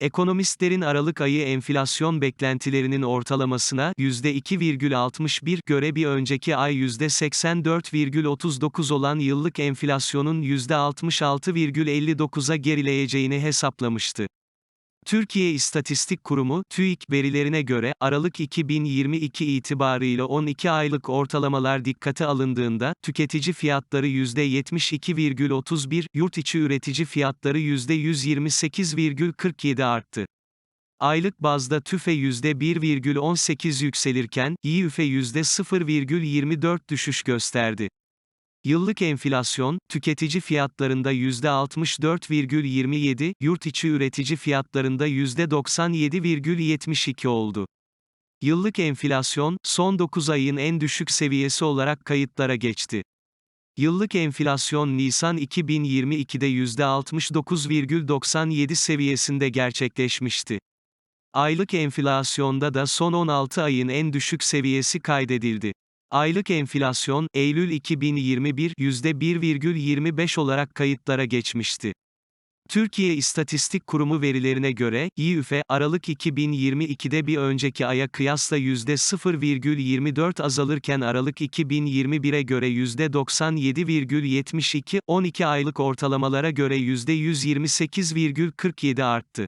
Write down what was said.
Ekonomistlerin Aralık ayı enflasyon beklentilerinin ortalamasına %2,61 göre bir önceki ay %84,39 olan yıllık enflasyonun %66,59'a gerileyeceğini hesaplamıştı. Türkiye İstatistik Kurumu, TÜİK verilerine göre, Aralık 2022 itibarıyla 12 aylık ortalamalar dikkate alındığında, tüketici fiyatları %72,31, yurt içi üretici fiyatları %128,47 arttı. Aylık bazda TÜFE %1,18 yükselirken, YİÜFE %0,24 düşüş gösterdi. Yıllık enflasyon, tüketici fiyatlarında %64,27, yurt içi üretici fiyatlarında %97,72 oldu. Yıllık enflasyon, son 9 ayın en düşük seviyesi olarak kayıtlara geçti. Yıllık enflasyon Nisan 2022'de %69,97 seviyesinde gerçekleşmişti. Aylık enflasyonda da son 16 ayın en düşük seviyesi kaydedildi. Aylık enflasyon, Eylül 2021, %1,25 olarak kayıtlara geçmişti. Türkiye İstatistik Kurumu verilerine göre, YİÜFE, Aralık 2022'de bir önceki aya kıyasla %0,24 azalırken Aralık 2021'e göre %97,72, 12 aylık ortalamalara göre %128,47 arttı.